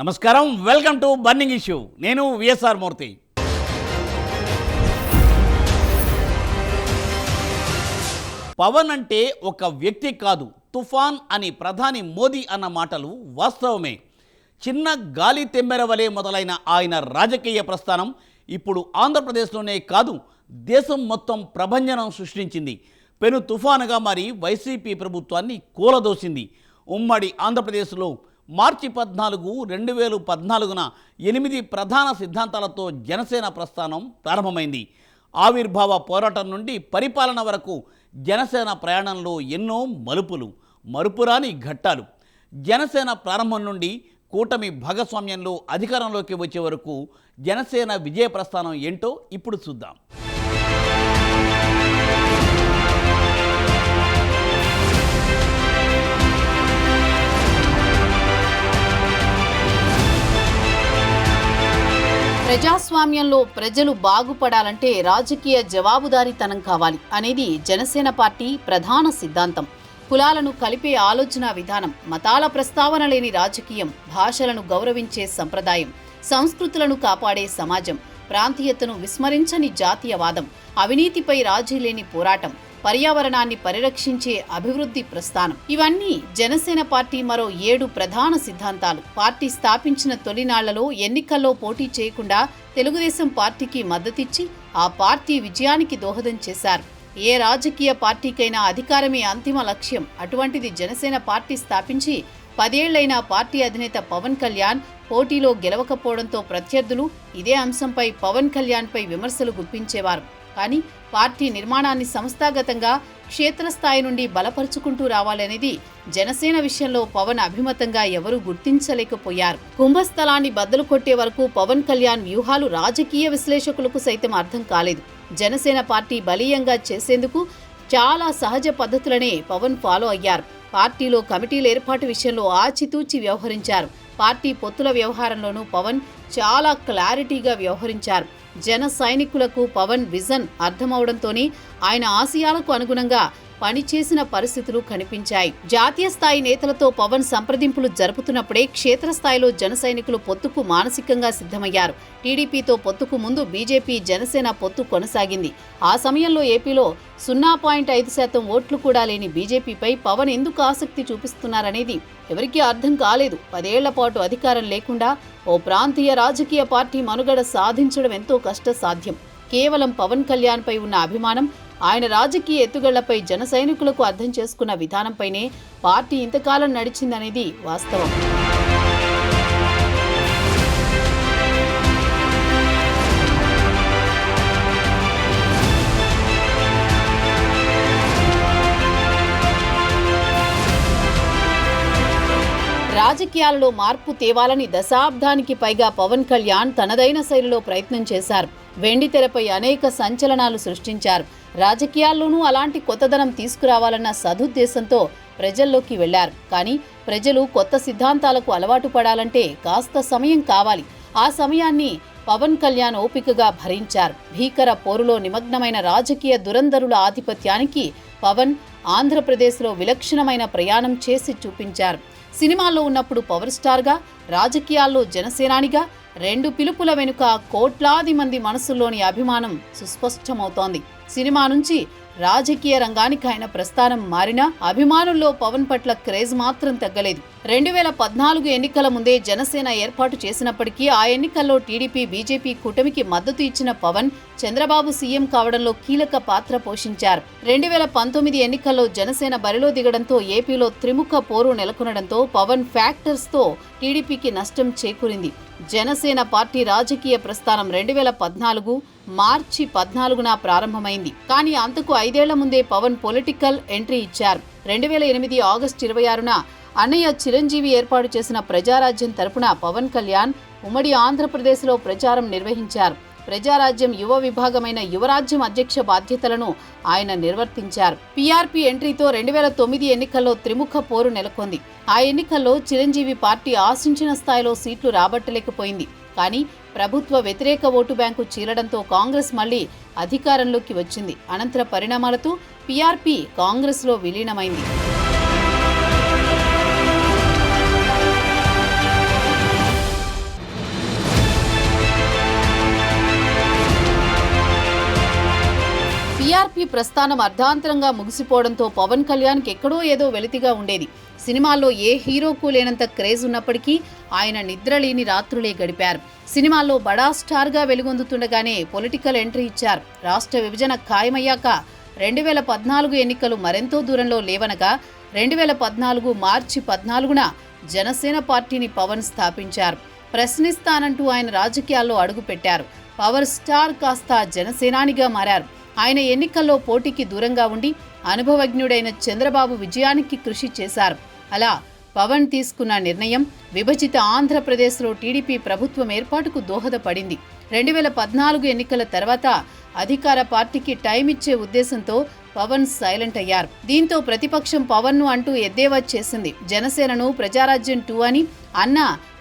నమస్కారం. Welcome to burning issue నేను VSR Murthy. Pawan అంటే ఒక వ్యక్తి కాదు. తుఫాన్ అని ప్రధాని మోదీ అన్న మాటలు వాస్తవమే. చిన్న గాలి తెమ్మెర వలె మొదలైన ఆయన రాజకీయ ప్రస్థానం ఇప్పుడు ఆంధ్రప్రదేశ్లోనే కాదు దేశం మొత్తం ప్రభంజనం సృష్టించింది. పెను తుఫానుగా మారి వైసీపీ ప్రభుత్వాన్ని కూలదోసింది. ఉమ్మడి ఆంధ్రప్రదేశ్లో మార్చి పద్నాలుగు రెండు వేల పద్నాలుగున ఎనిమిది ప్రధాన సిద్ధాంతాలతో జనసేన ప్రస్థానం ప్రారంభమైంది. ఆవిర్భావ పోరాటం నుండి పరిపాలన వరకు జనసేన ప్రయాణంలో ఎన్నో మలుపులు మరుపురాని ఘట్టాలు. జనసేన ప్రారంభం నుండి కూటమి భాగస్వామ్యంలో అధికారంలోకి వచ్చే వరకు జనసేన విజయ ప్రస్థానం ఏంటో ఇప్పుడు చూద్దాం. ప్రజాస్వామ్యంలో ప్రజలు బాగుపడాలంటే రాజకీయ జవాబుదారీతనం కావాలి అనేది జనసేన పార్టీ ప్రధాన సిద్ధాంతం. కులాలను కలిపే ఆలోచన విధానం మతాల ప్రస్తావన లేని రాజకీయం భాషలను గౌరవించే సంప్రదాయం సంస్కృతులను కాపాడే సమాజం ప్రాంతీయతను విస్మరించని జాతీయవాదం అవినీతిపై రాజీ లేని పోరాటం పర్యావరణాన్ని పరిరక్షించే అభివృద్ధి ప్రస్థానం. ఇవన్నీ జనసేన పార్టీ మరో ఏడు ప్రధాన సిద్ధాంతాలు. పార్టీ స్థాపించిన తొలినాళ్ళలో ఎన్నికల్లో పోటీ చేయకుండా తెలుగుదేశం పార్టీకి మద్దతిచ్చి ఆ పార్టీ విజయానికి దోహదం చేశారు. ఏ రాజకీయ పార్టీకైనా అధికారమే అంతిమ లక్ష్యం. అటువంటిది జనసేన పార్టీ స్థాపించి పదేళ్ళైన పార్టీ అధినేత పవన్ కళ్యాణ్ పోటీలో గెలవకపోవడంతో ప్రత్యర్థులు ఇదే అంశంపై పవన్ కళ్యాణ్పై విమర్శలు గుప్పించేవారు. కానీ పార్టీ నిర్మాణాన్ని సంస్థాగతంగా క్షేత్రస్థాయి నుండి బలపరుచుకుంటూ రావాలనేది జనసేన విషయంలో పవన్ అభిమతంగా ఎవరూ గుర్తించలేకపోయారు. కుంభస్థలాన్ని బద్దలు కొట్టే వరకు పవన్ కళ్యాణ్ వ్యూహాలు రాజకీయ విశ్లేషకులకు సైతం అర్థం కాలేదు. జనసేన పార్టీ బలీయంగా చేసేందుకు చాలా సహజ పద్ధతులనే పవన్ ఫాలో అయ్యారు. పార్టీలో కమిటీల ఏర్పాటు విషయంలో ఆచితూచి వ్యవహరించారు. పార్టీ పొత్తుల వ్యవహారంలోనూ పవన్ చాలా క్లారిటీగా వ్యవహరించారు. జన సైనికులకు పవన్ విజన్ అర్థమవడంతోనే ఆయన ఆశయాలకు అనుగుణంగా పనిచేసిన పరిస్థితులు కనిపించాయి. జాతీయ స్థాయి నేతలతో పవన్ సంప్రదింపులు జరుపుతున్నప్పుడే క్షేత్రస్థాయిలో జన సైనికులు పొత్తుకు మానసికంగా సిద్ధమయ్యారు. టీడీపీతో పొత్తుకు ముందు బీజేపీ జనసేన పొత్తు కొనసాగింది. ఆ సమయంలో ఏపీలో సున్నా పాయింట్ ఐదు శాతం ఓట్లు కూడా లేని బీజేపీపై పవన్ ఎందుకు ఆసక్తి చూపిస్తున్నారనేది ఎవరికీ అర్థం కాలేదు. పదేళ్ళ పాటు అధికారం లేకుండా ఓ ప్రాంతీయ రాజకీయ పార్టీ మనుగడ సాధించడం ఎంతో కష్టసాధ్యం. కేవలం పవన్ కళ్యాణ్పై ఉన్న అభిమానం ఆయన రాజకీయ ఎత్తుగళ్ళపై జన సైనికులకు అర్థం చేసుకున్న విధానంపైనే పార్టీ ఇంతకాలం నడిచిందనేది వాస్తవం. రాజకీయాలలో మార్పు తేవాలని దశాబ్దానికి పైగా పవన్ కళ్యాణ్ తనదైన శైలిలో ప్రయత్నం చేశారు. వెండి తెరపై అనేక సంచలనాలు సృష్టించారు. రాజకీయాల్లోనూ అలాంటి కొత్తదనం తీసుకురావాలన్న సదుద్దేశంతో ప్రజల్లోకి వెళ్ళారు. కానీ ప్రజలు కొత్త సిద్ధాంతాలకు అలవాటు పడాలంటే కాస్త సమయం కావాలి. ఆ సమయాన్ని పవన్ కళ్యాణ్ ఓపికగా భరించారు. భీకర పోరులో నిమగ్నమైన రాజకీయ దురంధరుల ఆధిపత్యానికి పవన్ ఆంధ్రప్రదేశ్లో విలక్షణమైన ప్రయాణం చేసి చూపించారు. సినిమాల్లో ఉన్నప్పుడు పవర్ స్టార్గా రాజకీయాల్లో జనసేనానిగా రెండు పిలుపుల వెనుక కోట్లాది మంది మనసుల్లోని అభిమానం సుస్పష్టమవుతోంది. సినిమా నుంచి రాజకీయ రంగానికి ఆయన ప్రస్థానం మారినా అభిమానుల్లో పవన్ పట్ల క్రేజ్ మాత్రం తగ్గలేదు. రెండు వేల పద్నాలుగు ఎన్నికల ముందే జనసేన ఏర్పాటు చేసినప్పటికీ ఆ ఎన్నికల్లో టీడీపీ బీజేపీ కూటమికి మద్దతు ఇచ్చిన పవన్ చంద్రబాబు సీఎం కావడంలో కీలక పాత్ర పోషించారు. రెండు వేల పంతొమ్మిది ఎన్నికల్లో జనసేన బరిలో దిగడంతో ఏపీలో త్రిముఖ పోరు నెలకొనడంతో పవన్ ఫ్యాక్టర్స్తో టీడీపీకి నష్టం చేకూరింది. జనసేన పార్టీ రాజకీయ ప్రస్థానం రెండు వేల పద్నాలుగు మార్చి పద్నాలుగున ప్రారంభమైంది. కానీ అంతకు ఐదేళ్ళ ముందే పవన్ పొలిటికల్ ఎంట్రీ ఇచ్చారు. రెండు వేల ఎనిమిది ఆగస్టు ఇరవై ఆరున అన్నయ్య చిరంజీవి ఏర్పాటు చేసిన ప్రజారాజ్యం తరపున పవన్ కళ్యాణ్ ఉమ్మడి ఆంధ్రప్రదేశ్లో ప్రచారం నిర్వహించారు. ప్రజారాజ్యం యువ విభాగమైన యువరాజ్యం అధ్యక్ష బాధ్యతలను ఆయన నిర్వర్తించారు. పీఆర్పీ ఎంట్రీతో రెండు వేల తొమ్మిది ఎన్నికల్లో త్రిముఖ పోరు నెలకొంది. ఆ ఎన్నికల్లో చిరంజీవి పార్టీ ఆశించిన స్థాయిలో సీట్లు రాబట్టలేకపోయింది. కానీ ప్రభుత్వ వ్యతిరేక ఓటు బ్యాంకు చీలడంతో కాంగ్రెస్ మళ్ళీ అధికారంలోకి వచ్చింది. అనంతర పరిణామాలతో పీఆర్పీ కాంగ్రెస్లో విలీనమైంది. టీడీపీ ప్రస్థానం అర్ధాంతరంగా ముగిసిపోవడంతో పవన్ కళ్యాణ్కి ఎక్కడో ఏదో వెలితిగా ఉండేది. సినిమాల్లో ఏ హీరోకు లేనంత క్రేజ్ ఉన్నప్పటికీ ఆయన నిద్రలేని రాత్రులే గడిపారు. సినిమాల్లో బడా స్టార్గా వెలుగొందుతుండగానే పొలిటికల్ ఎంట్రీ ఇచ్చారు. రాష్ట్ర విభజన ఖాయమయ్యాక రెండు వేల పద్నాలుగు ఎన్నికలు మరెంతో దూరంలో లేవనగా రెండు వేల పద్నాలుగు మార్చి పద్నాలుగున జనసేన పార్టీని పవన్ స్థాపించారు. ప్రశ్నిస్తానంటూ ఆయన రాజకీయాల్లో అడుగుపెట్టారు. పవర్ స్టార్ కాస్త జనసేనానిగా మారారు. ఆయన ఎన్నికల్లో పోటీకి దూరంగా ఉండి అనుభవజ్ఞుడైన చంద్రబాబు విజయానికి కృషి చేశారు. అలా పవన్ తీసుకున్న నిర్ణయం విభజిత ఆంధ్రప్రదేశ్లో టీడీపీ ప్రభుత్వం ఏర్పాటుకు దోహదపడింది. రెండు వేల పద్నాలుగు ఎన్నికల తర్వాత అధికార పార్టీకి టైం ఇచ్చే ఉద్దేశంతో పవన్ సైలెంట్ అయ్యారు. దీంతో ప్రతిపక్షం పవన్ను అంటూ ఎద్దేవా చేసింది. జనసేనను ప్రజారాజ్యం టూ అని అన్న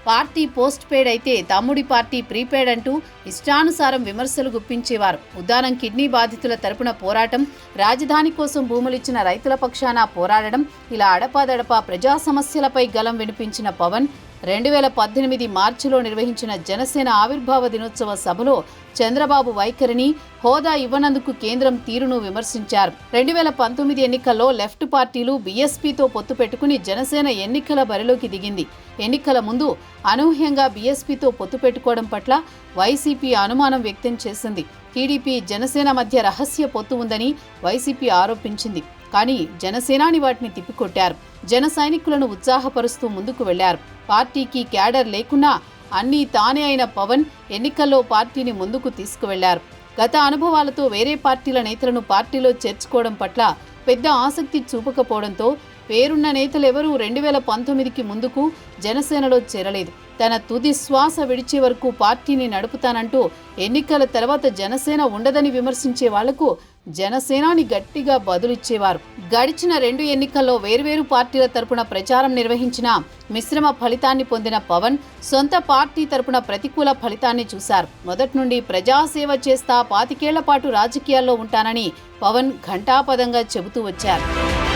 పార్టీ పోస్ట్ పెయిడ్ అయితే తమ్ముడి పార్టీ ప్రీపెయిడ్ అంటూ ఇష్టానుసారం విమర్శలు గుప్పించేవారు. ఉద్దానం కిడ్నీ బాధితుల తరపున పోరాటం రాజధాని కోసం భూములిచ్చిన రైతుల పక్షాన పోరాడడం ఇలా అడపాదడపా ప్రజా సమస్యలపై గలం వినిపించిన పవన్ రెండు వేల పద్దెనిమిది మార్చిలో నిర్వహించిన జనసేన ఆవిర్భావ దినోత్సవ సభలో చంద్రబాబు వైఖరిని హోదా ఇవ్వనందుకు కేంద్రం తీరును విమర్శించారు. రెండు వేల పంతొమ్మిది ఎన్నికల్లో లెఫ్ట్ పార్టీలు బీఎస్పీతో పొత్తు పెట్టుకుని జనసేన ఎన్నికల బరిలోకి దిగింది. ఎన్నికల ముందు అనూహ్యంగా బీఎస్పీతో పొత్తు పెట్టుకోవడం పట్ల వైసీపీ అనుమానం వ్యక్తం చేసింది. టీడీపీ జనసేన మధ్య రహస్య పొత్తు ఉందని వైసీపీ ఆరోపించింది. కానీ జనసేనాని వాటిని తిప్పికొట్టారు. జన సైనికులను ఉత్సాహపరుస్తూ ముందుకు వెళ్ళారు. పార్టీకి క్యాడర్ లేకున్నా అన్నీ తానే అయిన పవన్ ఎన్నికల్లో పార్టీని ముందుకు తీసుకువెళ్ళారు. గత అనుభవాలతో వేరే పార్టీల నేతలను పార్టీలో చేర్చుకోవడం పట్ల పెద్ద ఆసక్తి చూపకపోవడంతో పేరున్న నేతలెవరూ రెండు వేల పంతొమ్మిదికి ముందుకు జనసేనలో చేరలేదు. తన తుది శ్వాస విడిచే వరకు పార్టీని నడుపుతానంటూ ఎన్నికల తర్వాత జనసేన ఉండదని విమర్శించే వాళ్ళకు జనసేనాని గట్టిగా బదులిచ్చేవారు. గడిచిన రెండు ఎన్నికల్లో వేర్వేరు పార్టీల తరపున ప్రచారం నిర్వహించిన మిశ్రమ ఫలితాన్ని పొందిన పవన్ సొంత పార్టీ తరపున ప్రతికూల ఫలితాన్ని చూశారు. మొదటి నుండి ప్రజాసేవ చేస్తా పాతికేళ్ళ పాటు రాజకీయాల్లో ఉంటానని పవన్ ఘంటాపదంగా చెబుతూ వచ్చారు.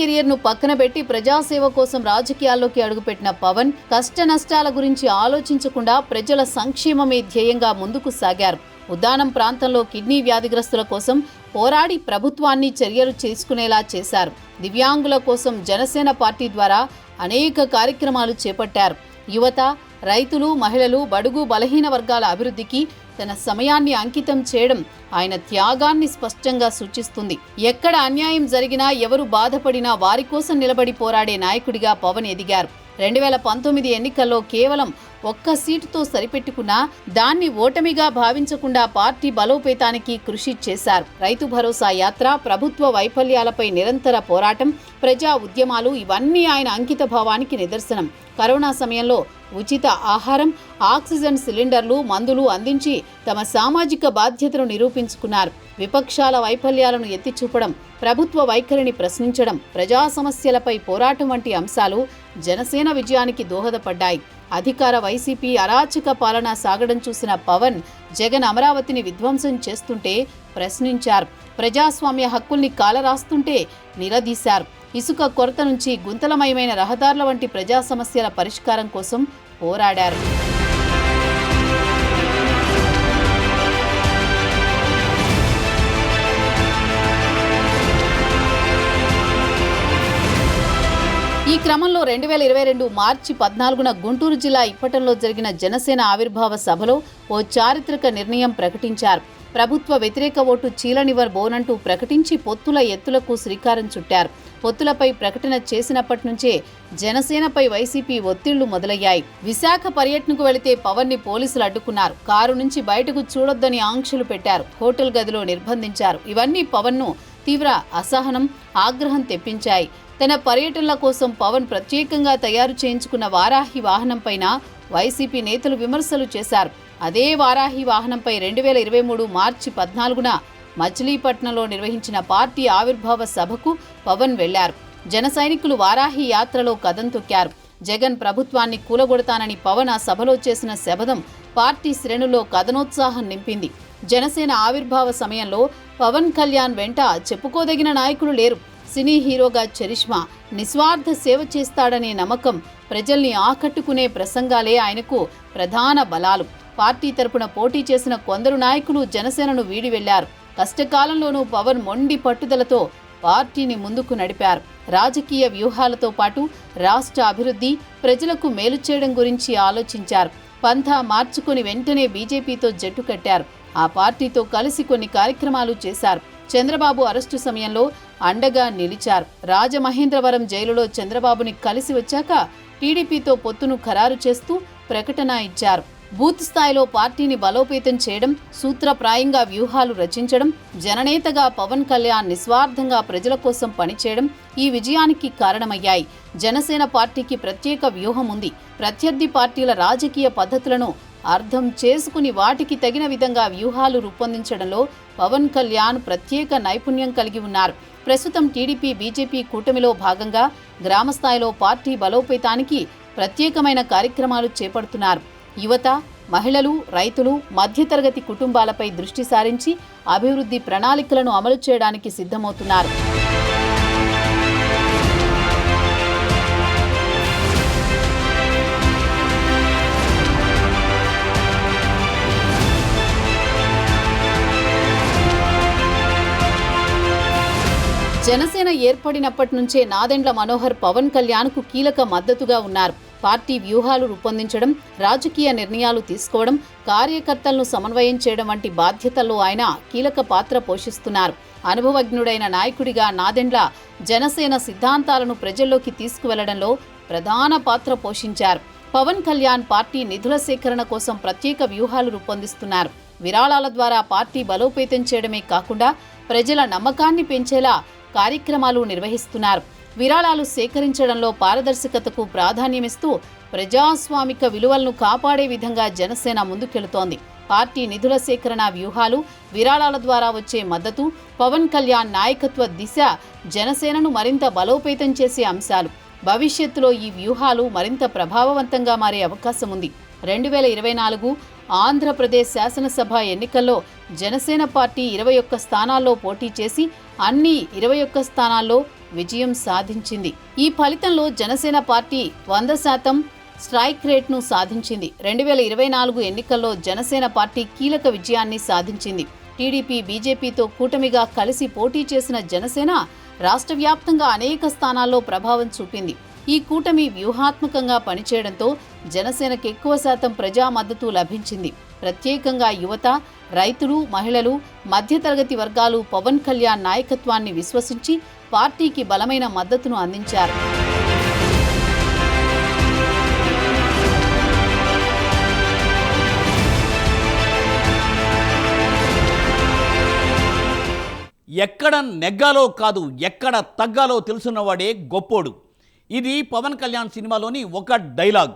కెరియర్ను పక్కన పెట్టి ప్రజాసేవ కోసం రాజకీయాల్లోకి అడుగుపెట్టిన పవన్ కష్ట నష్టాల గురించి ఆలోచించకుండా ప్రజల సంక్షేమమే ధ్యేయంగా ముందుకు సాగారు. ఉద్దానం ప్రాంతంలో కిడ్నీ వ్యాధిగ్రస్తుల కోసం పోరాడి ప్రభుత్వాన్ని చర్యలు చేసుకునేలా చేశారు. దివ్యాంగుల కోసం జనసేన పార్టీ ద్వారా అనేక కార్యక్రమాలు చేపట్టారు. యువత రైతులు మహిళలు బడుగు బలహీన వర్గాల అభివృద్ధికి తన సమయాన్ని అంకితం చేయడం ఆయన త్యాగాన్ని స్పష్టంగా సూచిస్తుంది. ఎక్కడ అన్యాయం జరిగినా ఎవరు బాధపడినా వారి కోసం నిలబడి పోరాడే నాయకుడిగా పవన్ ఎదిగారు. రెండు వేల పంతొమ్మిది ఎన్నికల్లో కేవలం ఒక్క సీటుతో సరిపెట్టుకున్నా దాన్ని ఓటమిగా భావించకుండా పార్టీ బలోపేతానికి కృషి చేశారు. రైతు భరోసా యాత్ర ప్రభుత్వ వైఫల్యాలపై నిరంతర పోరాటం ప్రజా ఉద్యమాలు ఇవన్నీ ఆయన అంకిత భావానికి నిదర్శనం. కరోనా సమయంలో ఉచిత ఆహారం ఆక్సిజన్ సిలిండర్లు మందులు అందించి తమ సామాజిక బాధ్యతను నిరూపించుకున్నారు. విపక్షాల వైఫల్యాలను ఎత్తిచూపడం ప్రభుత్వ వైఖరిని ప్రశ్నించడం ప్రజా సమస్యలపై పోరాటం వంటి అంశాలు జనసేన విజయానికి దోహదపడ్డాయి. అధికార వైసీపీ అరాచక పాలన సాగడం చూసిన పవన్ జగన్ అమరావతిని విధ్వంసం చేస్తుంటే ప్రశ్నించారు. ప్రజాస్వామ్య హక్కుల్ని కాలరాస్తుంటే నిలదీశారు. ఇసుక కొరత నుంచి గుంతలమయమైన రహదారుల వంటి ప్రజా సమస్యల పరిష్కారం కోసం పోరాడారు. క్రమంలో రెండు వేల ఇరవై రెండు మార్చి పద్నాలుగున గుంటూరు జిల్లా ఇప్పటంలో జరిగిన జనసేన ఆవిర్భావ సభలో ఓ చారిత్రక నిర్ణయం ప్రకటించారు. ప్రభుత్వ వ్యతిరేక ఓటు చీలనివర్ బోనంటూ ప్రకటించి పొత్తుల ఎత్తులకు శ్రీకారం చుట్టారు. పొత్తులపై ప్రకటన చేసినప్పటి నుంచే జనసేనపై వైసీపీ ఒత్తిళ్ళు మొదలయ్యాయి. విశాఖ పర్యటనకు వెళితే పవన్ని పోలీసులు అడ్డుకున్నారు. కారు నుంచి బయటకు చూడొద్దని ఆంక్షలు పెట్టారు. హోటల్ గదిలో నిర్బంధించారు. ఇవన్నీ పవన్ను తీవ్ర అసహనం ఆగ్రహం తెప్పించాయి. తన పర్యటనల కోసం పవన్ ప్రత్యేకంగా తయారు చేయించుకున్న వారాహి వాహనంపైన వైసీపీ నేతలు విమర్శలు చేశారు. అదే వారాహి వాహనంపై రెండు వేల ఇరవై మూడు మార్చి పద్నాలుగున మచిలీపట్నంలో నిర్వహించిన పార్టీ ఆవిర్భావ సభకు పవన్ వెళ్ళారు. జన సైనికులు వారాహి యాత్రలో కదం తొక్కారు. జగన్ ప్రభుత్వాన్ని కూలగొడతానని పవన్ ఆ సభలో చేసిన శపథం పార్టీ శ్రేణుల్లో కథనోత్సాహం నింపింది. జనసేన ఆవిర్భావ సమయంలో పవన్ కళ్యాణ్ వెంట చెప్పుకోదగిన నాయకులు లేరు. సినీ హీరోగా చరిష్మా నిస్వార్థ సేవ చేస్తాడనే నమ్మకం ప్రజల్ని ఆకట్టుకునే ప్రసంగాలే ఆయనకు ప్రధాన బలాలు. పార్టీ తరపున పోటీ చేసిన కొందరు నాయకులు జనసేనను వీడి వెళ్ళారు కష్టకాలంలోనూ పవన్ మొండి పట్టుదలతో పార్టీని ముందుకు నడిపారు. రాజకీయ వ్యూహాలతో పాటు రాష్ట్ర అభివృద్ధి ప్రజలకు మేలు చేయడం గురించి ఆలోచించారు. పంథా మార్చుకుని వెంటనే బీజేపీతో జట్టు కట్టారు. ఆ పార్టీతో కలిసి కొన్ని కార్యక్రమాలు చేశారు. చంద్రబాబు అరెస్టు సమయంలో అండగా నిలిచారు. రాజమహేంద్రవరం జైలులో చంద్రబాబుని కలిసి వచ్చాక టీడీపీతో పొత్తును ఖరారు చేస్తూ ప్రకటన ఇచ్చారు. బూత్ స్థాయిలో పార్టీని బలోపేతం చేయడం సూత్రప్రాయంగా వ్యూహాలు రచించడం జననేతగా పవన్ కళ్యాణ్ నిస్వార్థంగా ప్రజల కోసం పనిచేయడం ఈ విజయానికి కారణమయ్యాయి. జనసేన పార్టీకి ప్రత్యేక వ్యూహం ఉంది. ప్రత్యర్థి పార్టీల రాజకీయ పద్ధతులను అర్థం చేసుకుని వాటికి తగిన విధంగా వ్యూహాలు రూపొందించడంలో పవన్ కళ్యాణ్ ప్రత్యేక నైపుణ్యం కలిగి ఉన్నారు. ప్రస్తుతం టీడీపీ బీజేపీ కూటమిలో భాగంగా గ్రామస్థాయిలో పార్టీ బలోపేతానికి ప్రత్యేకమైన కార్యక్రమాలు చేపడుతున్నారు. యువత మహిళలు రైతులు మధ్యతరగతి కుటుంబాలపై దృష్టి సారించి అభివృద్ధి ప్రణాళికలను అమలు చేయడానికి సిద్ధమవుతున్నారు. జనసేన ఏర్పడినప్పటి నుంచే నాదెండ్ల మనోహర్ పవన్ కళ్యాణ్కు కీలక మద్దతుగా ఉన్నారు. పార్టీ వ్యూహాలు రూపొందించడం రాజకీయ నిర్ణయాలు తీసుకోవడం కార్యకర్తలను సమన్వయం చేయడం వంటి బాధ్యతల్లో ఆయన కీలక పాత్ర పోషిస్తున్నారు. అనుభవజ్ఞుడైన నాయకుడిగా నాదెండ్ల జనసేన సిద్ధాంతాలను ప్రజల్లోకి తీసుకువెళ్ళడంలో ప్రధాన పాత్ర పోషించారు. పవన్ కళ్యాణ్ పార్టీ నిధుల సేకరణ కోసం ప్రత్యేక వ్యూహాలు రూపొందిస్తున్నారు. విరాళాల ద్వారా పార్టీ బలోపేతం చేయడమే కాకుండా ప్రజల నమ్మకాన్ని పెంచేలా కార్యక్రమాలు నిర్వహిస్తున్నారు. విరాళాలు సేకరించడంలో పారదర్శకతకు ప్రాధాన్యమిస్తూ ప్రజాస్వామిక విలువలను కాపాడే విధంగా జనసేన ముందుకెళుతోంది. పార్టీ నిధుల సేకరణ వ్యూహాలు విరాళాల ద్వారా వచ్చే మద్దతు పవన్ కళ్యాణ్ నాయకత్వ దిశ జనసేనను మరింత బలోపేతం చేసే అంశాలు. భవిష్యత్తులో ఈ వ్యూహాలు మరింత ప్రభావవంతంగా మారే అవకాశం ఉంది రెండు వేల ఇరవై నాలుగు ఆంధ్రప్రదేశ్ శాసనసభ ఎన్నికల్లో జనసేన పార్టీ ఇరవై ఒక్క స్థానాల్లో పోటీ చేసి అన్ని ఇరవై ఒక్క స్థానాల్లో విజయం సాధించింది. ఈ ఫలితంలో జనసేన పార్టీ వంద శాతం స్ట్రైక్ రేట్ను సాధించింది. రెండు వేల ఇరవై నాలుగు ఎన్నికల్లో జనసేన పార్టీ కీలక విజయాన్ని సాధించింది. టీడీపీ బీజేపీతో కూటమిగా కలిసి పోటీ చేసిన జనసేన రాష్ట్ర వ్యాప్తంగా అనేక స్థానాల్లో ప్రభావం చూపింది. ఈ కూటమి వ్యూహాత్మకంగా పనిచేయడంతో జనసేనకు ఎక్కువ శాతం ప్రజా మద్దతు లభించింది. ప్రత్యేకంగా యువత రైతులు మహిళలు మధ్యతరగతి వర్గాలు పవన్ కళ్యాణ్ నాయకత్వాన్ని విశ్వసించి పార్టీకి బలమైన మద్దతును అందించారు. ఎక్కడ నెగ్గాలో కాదు ఎక్కడ తగ్గాలో తెలుసున్నవాడే గొప్పోడు. ఇది పవన్ కళ్యాణ్ సినిమాలోని ఒక డైలాగ్.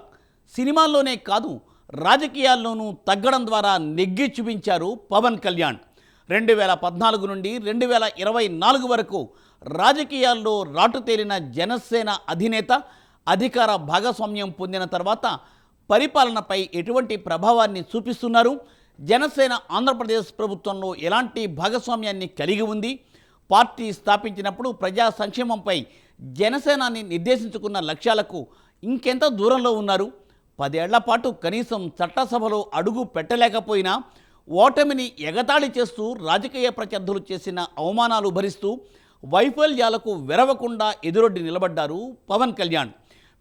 సినిమాల్లోనే కాదు రాజకీయాల్లోనూ తగ్గడం ద్వారా నెగ్గి చూపించారు పవన్ కళ్యాణ్. రెండు వేల పద్నాలుగు నుండి రెండు వేల ఇరవై నాలుగు వరకు రాజకీయాల్లో రాటు తేలిన జనసేన అధినేత అధికార భాగస్వామ్యం పొందిన తర్వాత పరిపాలనపై ఎటువంటి ప్రభావాన్ని చూపిస్తున్నారు? జనసేన ఆంధ్రప్రదేశ్ ప్రభుత్వంలో ఎలాంటి భాగస్వామ్యాన్ని కలిగి ఉంది? పార్టీ స్థాపించినప్పుడు ప్రజా సంక్షేమంపై జనసేనాన్ని నిర్దేశించుకున్న లక్ష్యాలకు ఇంకెంత దూరంలో ఉన్నారు? పదేళ్ళ పాటు కనీసం చట్టసభలో అడుగు పెట్టలేకపోయినా ఓటమిని ఎగతాళి చేస్తూ రాజకీయ ప్రత్యర్థులు చేసిన అవమానాలు భరిస్తూ వైఫల్యాలకు వెరవకుండా ఎదురొడ్డి నిలబడ్డారు పవన్ కళ్యాణ్.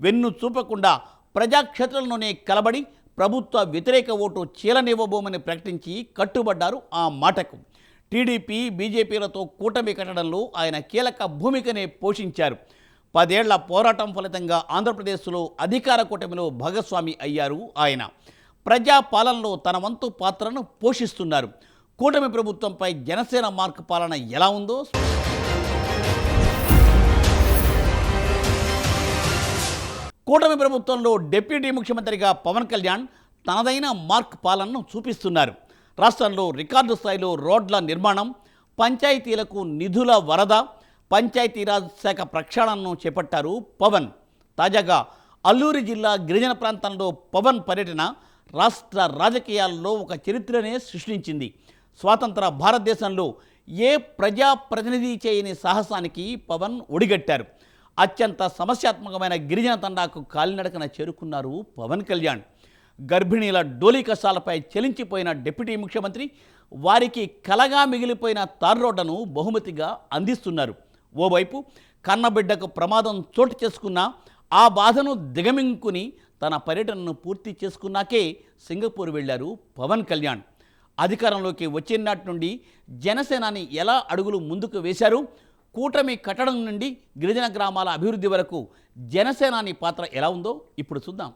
వెన్ను చూపకుండా ప్రజాక్షేత్రంలోనే కలబడి ప్రభుత్వ వ్యతిరేక ఓటు చీలనివ్వబోమని ప్రకటించి కట్టుబడ్డారు ఆ మాటకు. టీడీపీ బీజేపీలతో కూటమి కట్టడంలో ఆయన కీలక భూమికనే పోషించారు. పదేళ్ళ పోరాటం ఫలితంగా ఆంధ్రప్రదేశ్లో అధికార కూటమిలో భాగస్వామి అయ్యారు ఆయన. ప్రజా పాలనలో తన వంతు పాత్రను పోషిస్తున్నారు. కూటమి ప్రభుత్వంపై జనసేన మార్క్ పాలన ఎలా ఉందో కూటమి ప్రభుత్వంలో డిప్యూటీ ముఖ్యమంత్రిగా పవన్ కళ్యాణ్ తనదైన మార్క్ పాలనను చూపిస్తున్నారు. రాష్ట్రంలో రికార్డు స్థాయిలో రోడ్ల నిర్మాణం పంచాయతీలకు నిధుల వరద పంచాయతీరాజ్ శాఖ ప్రక్షాళనను చేపట్టారు పవన్. తాజాగా అల్లూరి జిల్లా గిరిజన ప్రాంతంలో పవన్ పర్యటన రాష్ట్ర రాజకీయాల్లో ఒక చరిత్రనే సృష్టించింది. స్వాతంత్ర భారతదేశంలో ఏ ప్రజాప్రతినిధి చేయని సాహసానికి పవన్ ఒడిగట్టారు. అత్యంత సమస్యాత్మకమైన గిరిజన తండాకు కాలినడకన చేరుకున్నారు పవన్ కళ్యాణ్. గర్భిణీల డోలికషాలపై చెలించిపోయిన డిప్యూటీ ముఖ్యమంత్రి వారికి కలగా మిగిలిపోయిన తార్ రోడ్డును బహుమతిగా అందిస్తున్నారు. ఓవైపు కన్నబిడ్డకు ప్రమాదం చోటు చేసుకున్న ఆ బాధను దిగమింగుకుని తన పర్యటనను పూర్తి చేసుకున్నాకే సింగపూర్ వెళ్ళారు పవన్ కళ్యాణ్. అధికారంలోకి వచ్చినటి నుండి జనసేనాని ఎలా అడుగులు ముందుకు వేశారు? కూటమి కట్టడం నుండి గిరిజన గ్రామాల అభివృద్ధి వరకు జనసేనాని పాత్ర ఎలా ఉందో ఇప్పుడు చూద్దాం.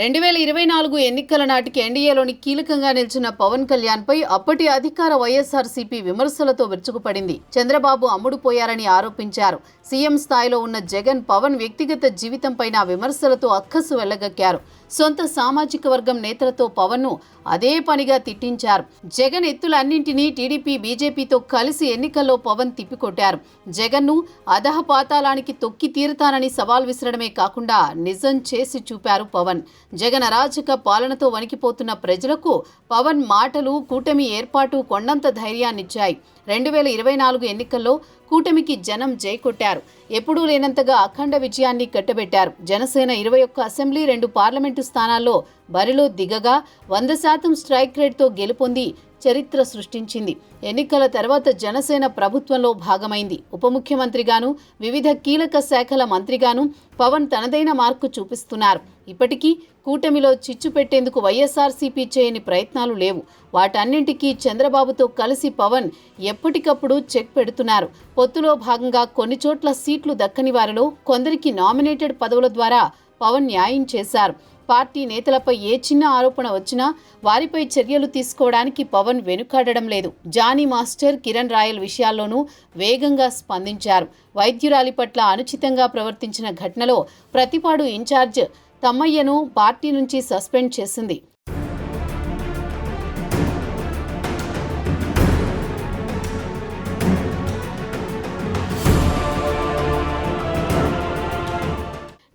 రెండు వేల ఇరవై నాలుగు ఎన్నికల నాటికి ఎన్డీఏలోని కీలకంగా నిలిచిన పవన్ కళ్యాణ్ పై అప్పటి అధికార వైఎస్ఆర్సీపీ విమర్శలతో విరుచుకుపడింది. చంద్రబాబు అమ్ముడుపోయారని ఆరోపించారు. సీఎం స్థాయిలో ఉన్న జగన్ పవన్ వ్యక్తిగత జీవితంపైన విమర్శలతో అక్కసు వెళ్ళగక్కారు సొంత సామాజిక వర్గం నేతలతో పవన్ను అదే పనిగా తిట్టించారు. జగన్ ఎత్తులన్నింటినీ టీడీపీ బీజేపీతో కలిసి ఎన్నికల్లో పవన్ తిప్పికొట్టారు. జగన్ను అధహ పాతాళానికి తొక్కి తీరుతానని సవాల్ విసరడమే కాకుండా నిజం చేసి చూపారు పవన్. జగన్ అరాచక పాలనతో వణికిపోతున్న ప్రజలకు పవన్ మాటలు కూటమి ఏర్పాటు కొండంత ధైర్యాన్నిచ్చాయి. రెండు వేల ఇరవై నాలుగు ఎన్నికల్లో కూటమికి జనం జై కొట్టారు ఎప్పుడూ లేనంతగా అఖండ విజయాన్ని కట్టబెట్టారు. జనసేన ఇరవై ఒక్క అసెంబ్లీ రెండు పార్లమెంటు స్థానాల్లో బరిలో దిగగా వంద శాతం స్ట్రైక్ రేట్తో గెలుపొంది చరిత్ర సృష్టించింది. ఎన్నికల తర్వాత జనసేన ప్రభుత్వంలో భాగమైంది. ఉప ముఖ్యమంత్రిగాను వివిధ కీలక శాఖల మంత్రిగాను పవన్ తనదైన మార్కు చూపిస్తున్నారు. ఇప్పటికీ కూటమిలో చిచ్చు పెట్టేందుకు వైఎస్ఆర్సీపీ చేయని ప్రయత్నాలు లేవు. వాటన్నింటికీ చంద్రబాబుతో కలిసి పవన్ ఎప్పటికప్పుడు చెక్ పెడుతున్నారు. పొత్తులో భాగంగా కొన్ని చోట్ల సీట్లు దక్కని వారిలో కొందరికి నామినేటెడ్ పదవుల ద్వారా పవన్ న్యాయం చేశారు. పార్టీ నేతలపై ఏ చిన్న ఆరోపణ వచ్చినా వారిపై చర్యలు తీసుకోవడానికి పవన్ వెనుకాడడం లేదు. జానీ మాస్టర్ కిరణ్ రాయల్ విషయాల్లోనూ వేగంగా స్పందించారు. వైద్యురాలి పట్ల అనుచితంగా ప్రవర్తించిన ఘటనలో ప్రతిపాడు ఇన్ఛార్జ్ తమ్మయ్యను పార్టీ నుంచి సస్పెండ్ చేసింది.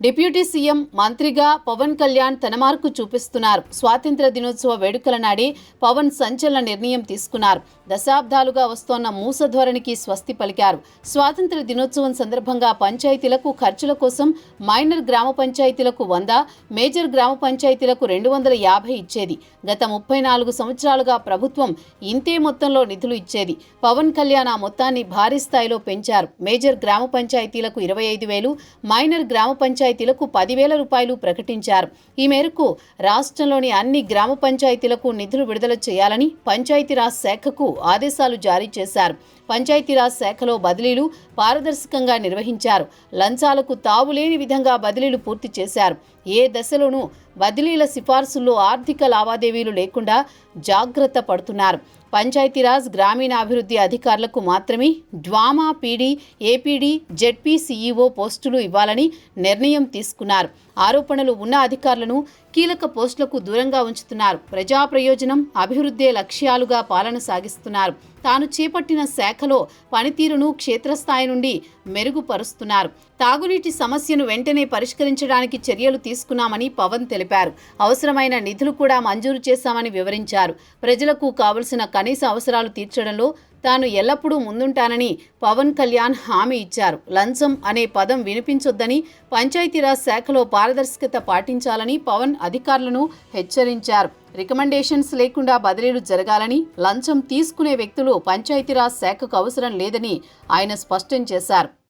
డిప్యూటీ సీఎం మంత్రిగా పవన్ కళ్యాణ్ తన మార్కు చూపిస్తున్నారు. స్వాతంత్ర దినోత్సవ వేడుకల నాడే పవన్ సంచలన నిర్ణయం తీసుకున్నారు. దశాబ్దాలుగా వస్తోన్న మూస ధోరణికి స్వస్తి పలికారు. స్వాతంత్ర దినోత్సవం సందర్భంగా పంచాయతీలకు ఖర్చుల కోసం మైనర్ గ్రామ పంచాయతీలకు వంద మేజర్ గ్రామ పంచాయతీలకు రెండు వందల యాభై ఇచ్చేది. గత ముప్పై నాలుగు సంవత్సరాలుగా ప్రభుత్వం ఇంతే మొత్తంలో నిధులు ఇచ్చేది. పవన్ కళ్యాణ్ ఆ మొత్తాన్ని భారీ స్థాయిలో పెంచారు. మేజర్ గ్రామ పంచాయతీలకు ఇరవై ఐదు వేలు మైనర్ గ్రామ పంచాయతీ పంచాయతీలకు పదివేల రూపాయలు ప్రకటించారు. ఈ మేరకు రాష్ట్రంలోని అన్ని గ్రామ పంచాయతీలకు నిధులు విడుదల చేయాలని పంచాయతీరాజ్ శాఖకు ఆదేశాలు జారీ చేశారు. పంచాయతీరాజ్ శాఖలో బదిలీలు పారదర్శకంగా నిర్వహించారు. లంచాలకు తావులేని విధంగా బదిలీలు పూర్తి చేశారు. ఏ దశలోనూ బదిలీల సిఫార్సుల్లో ఆర్థిక లావాదేవీలు లేకుండా జాగ్రత్త పడుతున్నారు. పంచాయతీరాజ్ గ్రామీణాభివృద్ధి అధికారులకు మాత్రమే DWAMA PD APD ZP CEO posts ఇవ్వాలని నిర్ణయం తీసుకున్నారు. ఆరోపణలు ఉన్న అధికారులను కీలక పోస్టులకు దూరంగా ఉంచుతున్నారు. ప్రజా ప్రయోజనం అభివృద్ధే లక్ష్యాలుగా పాలన సాగిస్తున్నారు. తాను చేపట్టిన శాఖలో పనితీరును క్షేత్రస్థాయి నుండి మెరుగుపరుస్తున్నారు. తాగునీటి సమస్యను వెంటనే పరిష్కరించడానికి చర్యలు తీసుకున్నామని పవన్ తెలిపారు. అవసరమైన నిధులు కూడా మంజూరు చేశామని వివరించారు. ప్రజలకు కావలసిన కనీస అవసరాలు తీర్చడంలో తాను ఎల్లప్పుడూ ముందుంటానని పవన్ కళ్యాణ్ హామీ ఇచ్చారు. లంచం అనే పదం వినిపించొద్దని పంచాయతీరాజ్ శాఖలో పారదర్శకత పాటించాలని పవన్ అధికారులను హెచ్చరించారు. రికమెండేషన్స్ లేకుండా బదిలీలు జరగాలని లంచం తీసుకునే వ్యక్తులు పంచాయతీరాజ్ శాఖకు అవసరం లేదని ఆయన స్పష్టం చేశారు.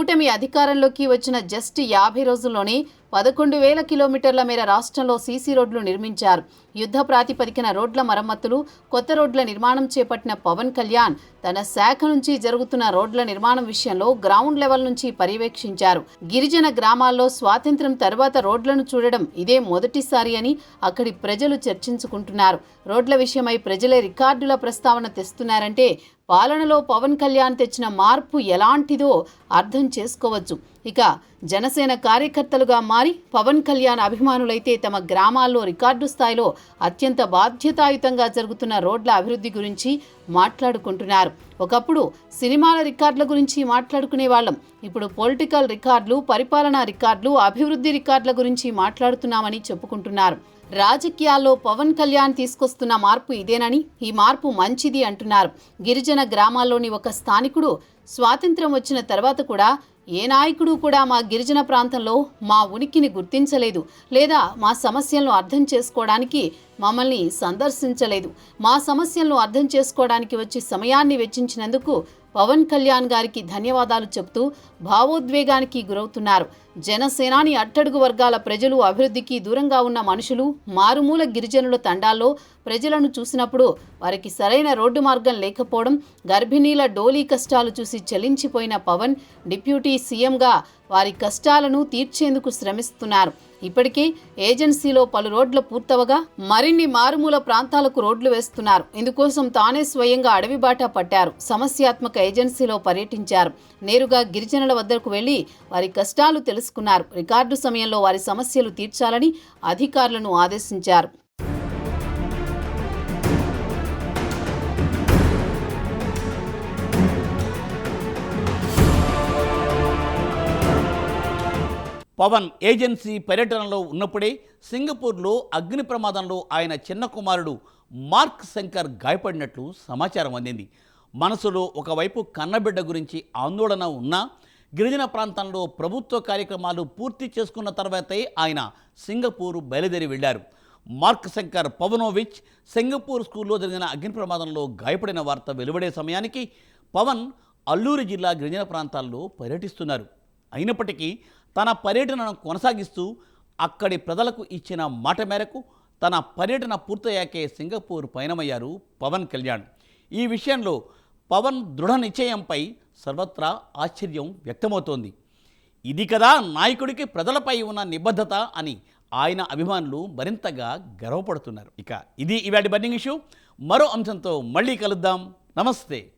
కూటమి అధికారంలోకి వచ్చిన జస్ట్ యాభై రోజుల్లోనే పదకొండు వేల కిలోమీటర్ల మేర రాష్ట్రంలో సీసీ రోడ్లు నిర్మించారు. యుద్ధ ప్రాతిపదికన రోడ్ల మరమ్మతులు కొత్త రోడ్ల నిర్మాణం చేపట్టిన పవన్ కళ్యాణ్ తన శాఖ నుంచి జరుగుతున్న రోడ్ల నిర్మాణం విషయంలో గ్రౌండ్ లెవెల్ నుంచి పర్యవేక్షించారు. గిరిజన గ్రామాల్లో స్వాతంత్ర్యం తర్వాత రోడ్లను చూడడం ఇదే మొదటిసారి అని అక్కడి ప్రజలు చర్చించుకుంటున్నారు. రోడ్ల విషయమై ప్రజలే రికార్డుల ప్రస్తావన తెస్తున్నారంటే పాలనలో పవన్ కళ్యాణ్ తెచ్చిన మార్పు ఎలాంటిదో అర్థం చేసుకోవచ్చు. ఇక జనసేన కార్యకర్తలుగా మారి పవన్ కళ్యాణ్ అభిమానులైతే తమ గ్రామాల్లో రికార్డు స్థాయిలో అత్యంత బాధ్యతాయుతంగా జరుగుతున్న రోడ్ల అభివృద్ధి గురించి మాట్లాడుకుంటున్నారు. ఒకప్పుడు సినిమాల రికార్డుల గురించి మాట్లాడుకునే వాళ్ళం. ఇప్పుడు పొలిటికల్ రికార్డులు పరిపాలనా రికార్డులు అభివృద్ధి రికార్డుల గురించి మాట్లాడుతున్నామని చెప్పుకుంటున్నారు. రాజకీయాల్లో పవన్ కళ్యాణ్ తీసుకొస్తున్న మార్పు ఇదేనని ఈ మార్పు మంచిది అంటున్నారు. గిరిజన గ్రామాల్లోని ఒక స్థానికుడు స్వాతంత్ర్యం వచ్చిన తర్వాత కూడా ఏ నాయకుడు కూడా మా గిరిజన ప్రాంతంలో మా ఉనికిని గుర్తించలేదు లేదా మా సమస్యలను అర్థం చేసుకోవడానికి మమ్మల్ని సందర్శించలేదు. మా సమస్యలను అర్థం చేసుకోవడానికి వచ్చి సమయాన్ని వెచ్చించినందుకు పవన్ కళ్యాణ్ గారికి ధన్యవాదాలు చెబుతూ భావోద్వేగానికి గురవుతున్నారు. జనసేనాని అట్టడుగు వర్గాల ప్రజలు అభివృద్ధికి దూరంగా ఉన్న మనుషులు మారుమూల గిరిజనుల తండాల్లో ప్రజలను చూసినప్పుడు వారికి సరైన రోడ్డు మార్గం లేకపోవడం గర్భిణీల డోలీ కష్టాలు చూసి చలించిపోయిన పవన్ డిప్యూటీ సీఎంగా వారి కష్టాలను తీర్చేందుకు శ్రమిస్తున్నారు. ఇప్పటికీ ఏజెన్సీలో పలు రోడ్లు పూర్తవగా మరిన్ని మారుమూల ప్రాంతాలకు రోడ్లు వేస్తున్నారు. ఇందుకోసం తానే స్వయంగా అడవిబాట పట్టారు. సమస్యాత్మక ఏజెన్సీలో పర్యటించారు. నేరుగా గిరిజనుల వద్దకు వెళ్ళి వారి కష్టాలు తెలుసుకున్నారు. రికార్డు సమయంలో వారి సమస్యలు తీర్చాలని అధికారులను ఆదేశించారు. పవన్ ఏజెన్సీ పర్యటనలో ఉన్నప్పుడే సింగపూర్లో అగ్ని ప్రమాదంలో ఆయన చిన్న కుమారుడు మార్క్ శంకర్ గాయపడినట్లు సమాచారం అందింది. మనసులో ఒకవైపు కన్నబిడ్డ గురించి ఆందోళన ఉన్నా గిరిజన ప్రాంతంలో ప్రభుత్వ కార్యక్రమాలు పూర్తి చేసుకున్న తర్వాతే ఆయన సింగపూర్ బయలుదేరి వెళ్ళారు మార్క్ శంకర్ పవనోవిచ్ సింగపూర్ స్కూల్లో జరిగిన అగ్ని ప్రమాదంలో గాయపడిన వార్త వెలువడే సమయానికి పవన్ అల్లూరి జిల్లా గిరిజన ప్రాంతాల్లో పర్యటిస్తున్నారు. అయినప్పటికీ తన పర్యటనను కొనసాగిస్తూ అక్కడి ప్రజలకు ఇచ్చిన మాట మేరకు తన పర్యటన పూర్తయ్యాకే సింగపూర్ పయనమయ్యారు పవన్ కళ్యాణ్. ఈ విషయంలో పవన్ దృఢ నిశ్చయంపై సర్వత్రా ఆశ్చర్యం వ్యక్తమవుతోంది. ఇది కదా నాయకుడికి ప్రజలపై ఉన్న నిబద్ధత అని ఆయన అభిమానులు మరింతగా గర్వపడుతున్నారు. ఇక ఇది ఇవాటి బర్నింగ్ ఇష్యూ. మరో అంశంతో మళ్ళీ కలుద్దాం. నమస్తే.